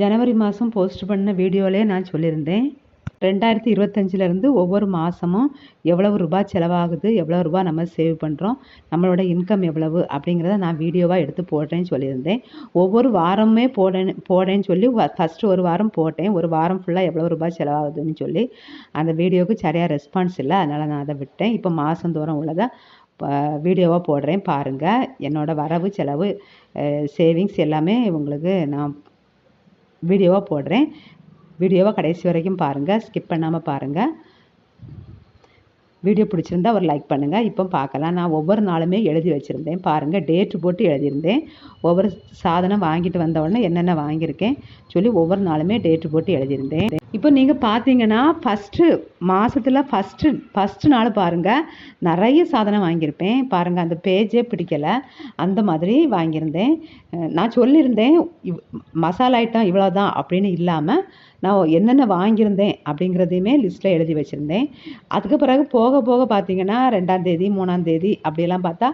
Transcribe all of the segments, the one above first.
ஜனவரி மாதம் போஸ்ட் பண்ண வீடியோவிலே நான் சொல்லியிருந்தேன். ரெண்டாயிரத்தி இருபத்தஞ்சிலேருந்து ஒவ்வொரு மாதமும் எவ்வளவு ரூபாய் செலவாகுது எவ்வளோ ரூபாய் நம்ம சேவ் பண்ணுறோம் நம்மளோட இன்கம் எவ்வளவு அப்படிங்கிறத நான் வீடியோவாக எடுத்து போடுறேன்னு சொல்லியிருந்தேன். ஒவ்வொரு வாரமே போடேன் போடேன்னு சொல்லி ஃபஸ்ட்டு ஒரு வாரம் போட்டேன். ஒரு வாரம் ஃபுல்லாக எவ்வளோ ரூபாய் செலவாகுதுன்னு சொல்லி அந்த வீடியோவுக்கு சரியாக ரெஸ்பான்ஸ் இல்லை. அதனால் நான் அதை விட்டேன். இப்போ மாதந்தோறும் உள்ளதை வீடியோவாக போடுறேன். பாருங்கள் என்னோடய வரவு செலவு சேவிங்ஸ் எல்லாமே உங்களுக்கு நான் வீடியோவாக போடுறேன். வீடியோவை கடைசி வரைக்கும் பாருங்கள் ஸ்கிப் பண்ணாமல் பாருங்கள் வீடியோ பிடிச்சிருந்தா ஒரு லைக் பண்ணுங்கள் இப்போ பார்க்கலாம். நான் ஒவ்வொரு நாளுமே எழுதி வச்சுருந்தேன். பாருங்கள் டேட்டு போட்டு எழுதியிருந்தேன். ஒவ்வொரு சாதனம் வாங்கிட்டு வந்த உடனே என்னென்ன வாங்கியிருக்கேன் சொல்லி ஒவ்வொரு நாளுமே டேட்டு போட்டு எழுதியிருந்தேன். இப்போ நீங்கள் பார்த்தீங்கன்னா ஃபஸ்ட்டு மாதத்தில் ஃபஸ்ட்டு ஃபஸ்ட்டு நாள் பாருங்கள் நிறைய சாதனம் வாங்கியிருப்பேன். பாருங்கள் அந்த பேஜே பிடிக்கலை. அந்த மாதிரி வாங்கியிருந்தேன். நான் சொல்லியிருந்தேன் இவ் மசாலா ஐட்டம் இவ்வளோ தான் அப்படின்னு இல்லாமல் நான் என்னென்ன வாங்கியிருந்தேன் அப்படிங்கிறதையுமே லிஸ்ட்டில் எழுதி வச்சுருந்தேன். அதுக்கு பிறகு போக போக பார்த்தீங்கன்னா ரெண்டாந்தேதி மூணாந்தேதி அப்படியெல்லாம் பார்த்தா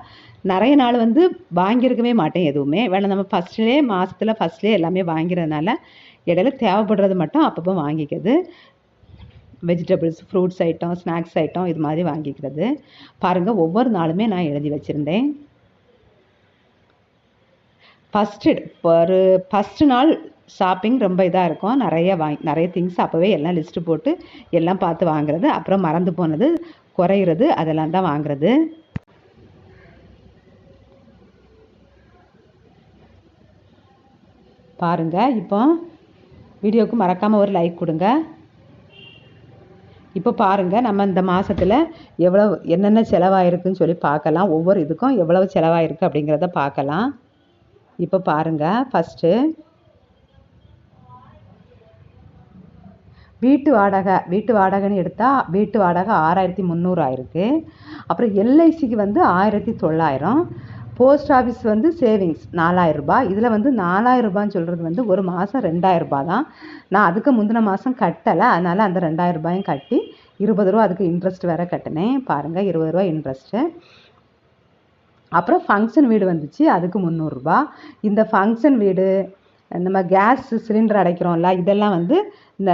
நிறைய நாள் வந்து வாங்கியிருக்கவே மாட்டேன் எதுவுமே. வேணாம் நம்ம ஃபஸ்ட்லேயே மாதத்தில் ஃபஸ்ட்லேயே எல்லாமே வாங்கிறதுனால இடையில தேவைப்படுறது மட்டும் அப்பப்போ வாங்கிக்கிறது. Vegetables fruits item snacks item இது மாதிரி வாங்கிக்கிறது. பாருங்கள் ஒவ்வொரு நாளுமே நான் எழுதி வச்சுருந்தேன். ஃபஸ்ட்டு ஒரு ஃபஸ்ட்டு நாள் ஷாப்பிங் ரொம்ப இதாக இருக்கும். நிறைய வாங்கி நிறைய திங்ஸ் அப்போவே எல்லாம் லிஸ்ட்டு போட்டு எல்லாம் பார்த்து வாங்குறது. அப்புறம் மறந்து போனது குறையிறது அதெல்லாம் தான் வாங்குறது. பாருங்கள் இப்போ வீடியோவுக்கு மறக்காமல் ஒரு லைக் கொடுங்க. இப்போ பாருங்கள் நம்ம இந்த மாதத்தில் எவ்வளோ என்னென்ன செலவாயிருக்குன்னு சொல்லி பார்க்கலாம். ஒவ்வொரு இதுக்கும் எவ்வளவு செலவாயிருக்கு அப்படிங்கிறத பார்க்கலாம். இப்போ பாருங்கள் ஃபஸ்ட்டு வீட்டு வாடகை வீட்டு வாடகைன்னு எடுத்தால் வீட்டு வாடகை ஆறாயிரத்தி முந்நூறு ஆயிருக்கு. அப்புறம் எல்ஐசிக்கு வந்து ஆயிரத்தி தொள்ளாயிரம். போஸ்ட் ஆஃபீஸ் வந்து சேவிங்ஸ் நாலாயிரம் ரூபாய். இதில் வந்து நாலாயிரம் ரூபான்னு சொல்கிறது வந்து ஒரு மாதம் ரெண்டாயிரரூபா தான். நான் அதுக்கு முந்தின மாதம் கட்டலை. அதனால் அந்த ரெண்டாயிரரூபாயும் கட்டி இருபது ரூபா அதுக்கு இன்ட்ரெஸ்ட் வேறு கட்டினேன். பாருங்கள் இருபது ரூபா இன்ட்ரெஸ்ட்டு அப்புறம் ஃபங்க்ஷன் வீடு வந்துச்சு அதுக்கு முந்நூறுரூபா இந்த ஃபங்க்ஷன் வீடு நம்ம கேஸ் சிலிண்டர் அடைக்கிறோம்ல இதெல்லாம் வந்து இந்த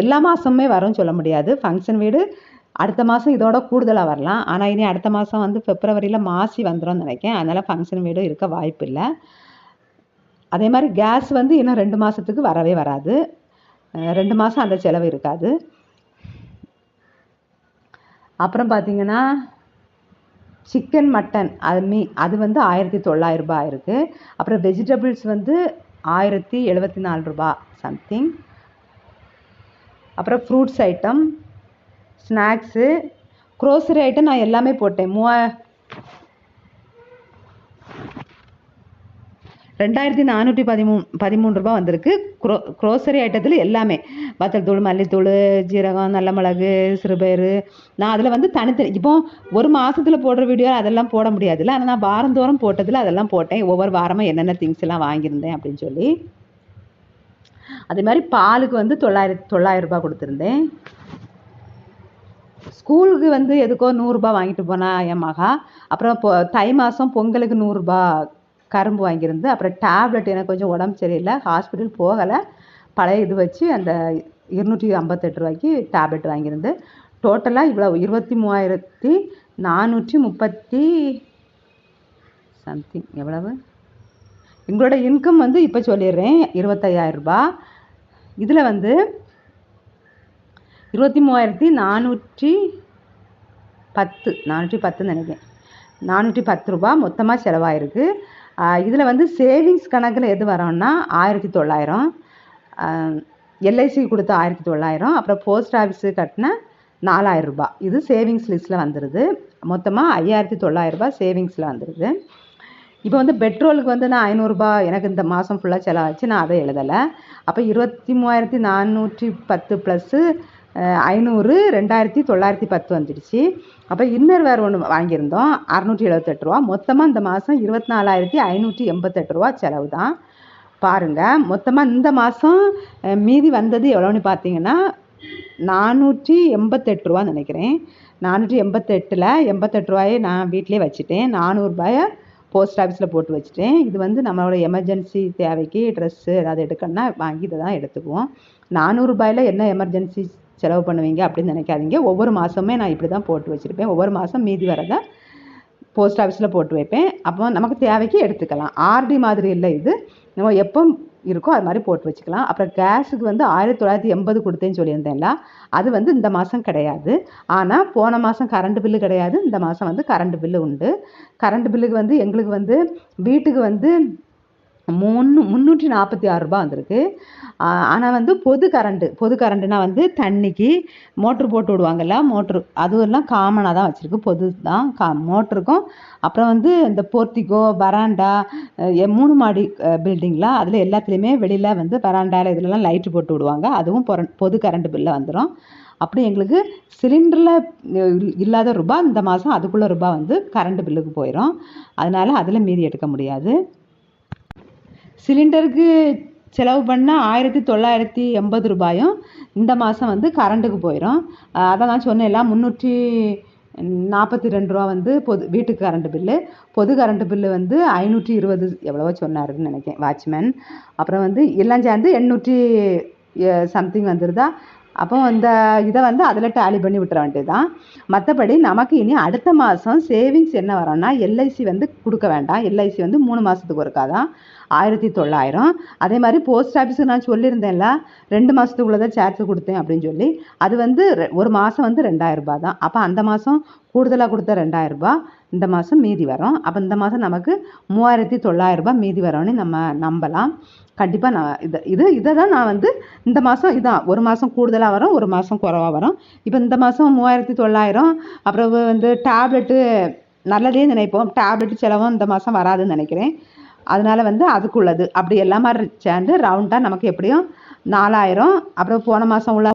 எல்லா மாதமுமே வரும்னு சொல்ல முடியாது. ஃபங்க்ஷன் வீடு அடுத்த மாதம் இதோட கூடுதலாக வரலாம். ஆனால் இனி அடுத்த மாதம் வந்து பிப்ரவரியில் மாசி வந்துடும்னு நினைக்கிறேன். அதனால் ஃபங்க்ஷன் வீடு இருக்க வாய்ப்பு இல்லை. அதே மாதிரி கேஸ் வந்து இன்னும் ரெண்டு மாதத்துக்கு வரவே வராது. ரெண்டு மாதம் அந்த செலவு இருக்காது. அப்புறம் பார்த்தீங்கன்னா சிக்கன் மட்டன் அது மீ அது வந்து ஆயிரத்தி தொள்ளாயிரரூபா இருக்குது அப்புறம் வெஜிடபிள்ஸ் வந்து ஆயிரத்தி எழுபத்தி நாலு ரூபா சம்திங் அப்புறம் fruits item snacks grocery item நான் எல்லாமே போட்டேன். மூவா ரெண்டாயிரத்தி நானூற்றி பதிமூ பதிமூணு ரூபா வந்திருக்கு. க்ரோ க்ரோசரி ஐட்டத்தில் எல்லாமே. வத்தல் தூள் மல்லித்தூள் ஜீரகம் நல்ல மிளகு சிறுபயிறு. நான் அதில் வந்து தனித்தனி இப்போ ஒரு மாதத்தில் போடுற வீடியோ அதெல்லாம் போட முடியாதுல்ல. ஆனால் நான் வாரந்தோறும் போட்டதில் அதெல்லாம் போட்டேன். ஒவ்வொரு வாரமாக என்னென்ன திங்ஸ் எல்லாம் வாங்கியிருந்தேன் அப்படின்னு சொல்லி. அதே மாதிரி பாலுக்கு வந்து தொள்ளாயிரத்தி தொள்ளாயிரம் ரூபாய் கொடுத்துருந்தேன். ஸ்கூலுக்கு வந்து எதுக்கோ நூறுரூபா வாங்கிட்டு போனா என் மகா. அப்புறம் பொ தை மாதம் பொங்கலுக்கு நூறுரூபா கரும்பு வாங்கியிருந்து அப்புறம் டேப்லெட் எனக்கு கொஞ்சம் உடம்பு சரியில்லை ஹாஸ்பிட்டல் போகலை. பழைய இது வச்சு அந்த இருநூற்றி ஐம்பத்தெட்டு ரூபாய்க்கு டேப்லெட் வாங்கியிருந்து டோட்டலாக இவ்வளோ இருபத்தி மூவாயிரத்தி நானூற்றி முப்பத்தி சம்திங் எவ்வளவு? எங்களோட இன்கம் வந்து இப்போ சொல்லிடுறேன் இருபத்தையாயிரரூபா இதில் வந்து இருபத்தி மூவாயிரத்தி நானூற்றி பத்து நானூற்றி பத்துன்னு நினைக்கிறேன். நானூற்றி பத்து ரூபா மொத்தமாக செலவாயிருக்கு. இதில் வந்து சேவிங்ஸ் கணக்கில் எது வரோன்னா ஆயிரத்தி தொள்ளாயிரம். எல்ஐசி கொடுத்த ஆயிரத்தி தொள்ளாயிரம். அப்புறம் போஸ்ட் ஆஃபீஸு கட்டின நாலாயிரம் ரூபாய் இது சேவிங்ஸ் லிஸ்ட்டில் வந்துடுது மொத்தமாக ஐயாயிரத்தி தொள்ளாயிரரூபா சேவிங்ஸில் வந்துடுது இப்போ வந்து பெட்ரோலுக்கு வந்து நான் ஐநூறுரூபா எனக்கு இந்த மாதம் ஃபுல்லாக செலவாச்சு நான் அதை எழுதலை. அப்போ இருபத்தி மூவாயிரத்தி நானூற்றி பத்து ப்ளஸ்ஸு ஐநூறு ரெண்டாயிரத்தி தொள்ளாயிரத்தி பத்து வந்துடுச்சு. அப்போ இன்னர் வேறு ஒன்று வாங்கியிருந்தோம் அறநூற்றி எழுபத்தெட்டு ரூபா. மொத்தமாக இந்த மாதம் இருபத்தி நாலாயிரத்தி ஐநூற்றி எண்பத்தெட்டு ரூபா செலவு தான். பாருங்கள் மொத்தமாக இந்த மாதம் மீதி வந்தது எவ்வளோன்னு பார்த்தீங்கன்னா நானூற்றி எண்பத்தெட்டு ரூபா நினைக்கிறேன். நானூற்றி எண்பத்தெட்டில் எண்பத்தெட்டு ரூபாயை நான் வீட்டிலே வச்சுட்டேன். நானூறுபாயை போஸ்ட் ஆஃபீஸில் போட்டு வச்சுட்டேன். இது வந்து நம்மளோட எமர்ஜென்சி தேவைக்கு ட்ரெஸ்ஸு ஏதாவது எடுக்கணும்னா வாங்கி இதை தான் எடுத்துக்குவோம். நானூறுரூபாயில் என்ன எமர்ஜென்சி செலவு பண்ணுவீங்க அப்படின்னு நினைக்காதீங்க. ஒவ்வொரு மாதமே நான் இப்படி தான் போட்டு வச்சுருப்பேன். ஒவ்வொரு மாதம் மீதி வரதை போஸ்ட் ஆஃபீஸில் போட்டு வைப்பேன். அப்போ நமக்கு தேவைக்கு எடுத்துக்கலாம். ஆர்டி மாதிரி இல்லை இது. நம்ம எப்போ இருக்கோ அது மாதிரி போட்டு வச்சுக்கலாம். அப்புறம் கேஸுக்கு வந்து ஆயிரத்தி தொள்ளாயிரத்தி எண்பது கொடுத்தேன்னு சொல்லியிருந்தேன்ல அது வந்து இந்த மாதம் கிடையாது. ஆனால் போன மாதம் கரண்ட் பில்லு கிடையாது. இந்த மாதம் வந்து கரண்ட் பில்லு உண்டு. கரண்ட் பில்லுக்கு வந்து எங்களுக்கு வந்து வீட்டுக்கு வந்து முன்னு முந்நூற்றி நாற்பத்தி ஆறு ரூபாய் வந்திருக்கு. ஆனால் வந்து பொது கரண்ட்டு பொது கரண்ட்டுனா வந்து தண்ணிக்கு மோட்ரு போட்டு விடுவாங்கல்ல மோட்ரு அதுவெல்லாம் காமனாக தான் வச்சுருக்கு. பொது தான் கா மோட்ருக்கும் அப்புறம் வந்து இந்த போர்த்திகோ வராண்டா எ மூணு மாடி பில்டிங்கில் அதில் எல்லாத்துலேயுமே வெளியில் வந்து பராண்டாவில் இதுலலாம் லைட்டு போட்டு விடுவாங்க. அதுவும் பொர பொது கரண்ட் பில்லில் வந்துடும் அப்படி எங்களுக்கு சிலிண்டரில் இல்லாத ரூபா இந்த மாதம் அதுக்குள்ள ரூபா வந்து கரண்ட் பில்லுக்கு போயிடும் அதனால் அதில் மீதி எடுக்க முடியாது. சிலிண்டருக்கு செலவு பண்ணால் ஆயிரத்தி தொள்ளாயிரத்தி எண்பது ரூபாயும் இந்த மாதம் வந்து கரண்ட்டுக்கு போயிடும் அதை நான் சொன்னேன்ல முந்நூற்றி நாற்பத்தி ரெண்டு ரூபா வந்து பொது வீட்டுக்கு கரண்ட் பில்லு. பொது கரண்ட் பில்லு வந்து ஐநூற்றி இருபது எவ்வளவோ சொன்னாருன்னு நினைக்கிறேன் வாட்ச்மேன். அப்புறம் வந்து எல்லாம் சேர்ந்து எண்ணூற்றி சம்திங் வந்துருதா? அப்போ அந்த இதை வந்து அதில் டேலி பண்ணி விட்டுற வேண்டியது தான் மற்றபடி நமக்கு இனி அடுத்த மாதம் சேவிங்ஸ் என்ன வரும்னா எல்ஐசி வந்து கொடுக்க வேண்டாம். எல்ஐசி வந்து மூணு மாதத்துக்கு ஒருக்கா தான் ஆயிரத்தி தொள்ளாயிரம். அதே மாதிரி போஸ்ட் ஆஃபீஸுக்கு நான் சொல்லியிருந்தேன்ல ரெண்டு மாதத்துக்குள்ளே தான் சேர்த்து கொடுத்தேன் அப்படின்னு சொல்லி. அது வந்து ரெ- ஒரு மாதம் வந்து ரெண்டாயிரம் ரூபாய் தான் அப்போ அந்த மாதம் கூடுதலாக கொடுத்த ரெண்டாயிரரூபா இந்த மாதம் மீதி வரும். அப்போ இந்த மாதம் நமக்கு மூவாயிரத்தி தொள்ளாயிரரூபா மீதி வரும்னு நம்ம நம்பலாம். கண்டிப்பாக நான் இதை இது இதை தான் நான் வந்து இந்த மாதம் இதான். ஒரு மாதம் கூடுதலாக வரும் ஒரு மாதம் குறவாக வரும். இப்போ இந்த மாதம் மூவாயிரத்தி தொள்ளாயிரம் அப்புறம் வந்து டேப்லெட்டு நல்லதே நினைப்போம். டேப்லெட் செலவும் இந்த மாதம் வராதுன்னு நினைக்கிறேன். அதனால வந்து அதுக்குள்ளது. அப்படி எல்லாமே சேர்ந்து ரவுண்டாக நமக்கு எப்படியும் நாலாயிரம் அப்புறம் போன மாதம் உள்ள